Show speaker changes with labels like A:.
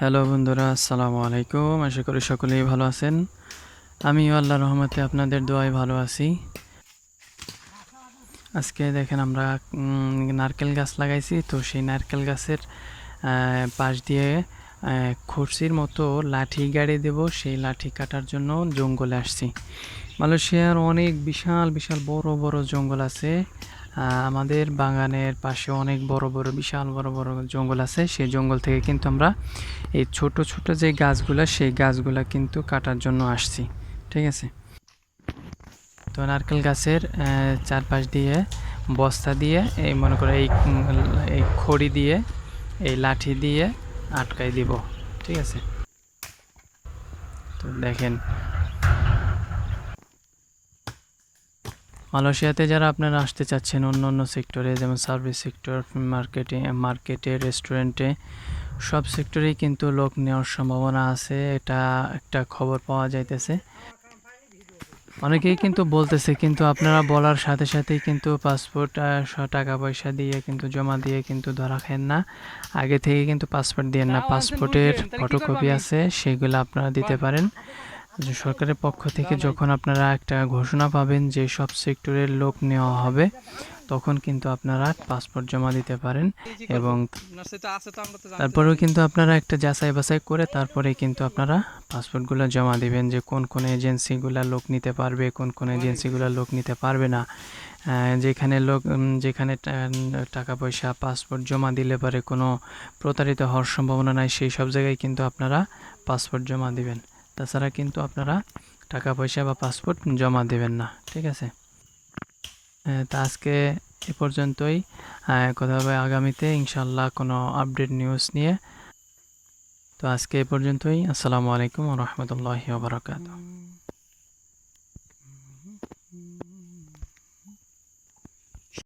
A: Hello বন্ধুরা, আসসালামু আলাইকুম। আশা করি সকলেই ভালো আছেন। আমিও আল্লাহ রহমতে আপনাদের দোয়ায় ভালো আছি। আজকে দেখেন আমরা নারকেল গাছ লাগাইছি। তো সেই নারকেল গাছের পাশ দিয়ে খুরসির মতো লাঠি গাড়ি দেব। সেই লাঠি কাটার জন্য জঙ্গলে আসছি। মালয়েশিয়ার অনেক বিশাল বিশাল বড় বড় জঙ্গল আছে। আমাদের বাগানের পাশে অনেক বড় বড়, বিশাল বড় বড় জঙ্গল আছে। সেই জঙ্গল থেকে কিন্তু আমরা এই ছোট ছোট যে গাছগুলো, সেই গাছগুলা কিন্তু কাটার জন্য আসছি। ঠিক আছে? তো নারকেল গাছের চারপাশ দিয়ে বস্তা দিয়ে, এই মনে করো এই এই খড়ি দিয়ে, এই লাঠি দিয়ে আটকাই দিব। ঠিক আছে? তো দেখেন মালয়েশিয়াতে যারা আপনারা আসতে চাচ্ছেন অন্য অন্য সেক্টরে যেমন সার্ভিস সেক্টর মার্কেটে মার্কেটে রেস্টুরেন্টে সব সেক্টরেই কিন্তু লোক নেওয়ার সম্ভাবনা আছে। এটা একটা খবর পাওয়া যাইতেছে। অনেকেই কিন্তু বলতেছে কিন্তু আপনারা বলার সাথে সাথেই কিন্তু পাসপোর্ট টাকা পয়সা দিয়ে কিন্তু জমা দিয়ে কিন্তু ধরা খান না। আগে থেকে কিন্তু পাসপোর্ট দিয়ে না। পাসপোর্টের ফটোকপি আছে সেগুলো আপনারা দিতে পারেন। যে সরকারের পক্ষ থেকে যখন আপনারা একটা ঘোষণা পাবেন যে সব সেক্টরের লোক নেওয়া হবে, তখন কিন্তু আপনারা পাসপোর্ট জমা দিতে পারেন এবং তারপরেও কিন্তু আপনারা একটা যাচাই বাছাই করে তারপরে কিন্তু আপনারা পাসপোর্টগুলো জমা দিবেন যে কোন কোন এজেন্সিগুলো লোক নিতে পারবে, কোন কোন এজেন্সিগুলো লোক নিতে পারবে না। যেখানে লোক যেখানে টাকা পয়সা, পাসপোর্ট জমা দিলে পারে কোনো প্রতারিত হওয়ার সম্ভাবনা নাই, সেই সব জায়গায় কিন্তু আপনারা পাসপোর্ট জমা দিবেন। তাছাড়া কিন্তু আপনারা টাকা পয়সা বা পাসপোর্ট জমা দেবেন না, ঠিক আছে? তা আজকে এ পর্যন্তই। কথা হবে আগামীতে ইনশাল্লাহ কোনো আপডেট নিউজ নিয়ে। তো আজকে এ পর্যন্তই। আসসালামু আলাইকুম রহমতুল্লাহি বারাকাতুহ।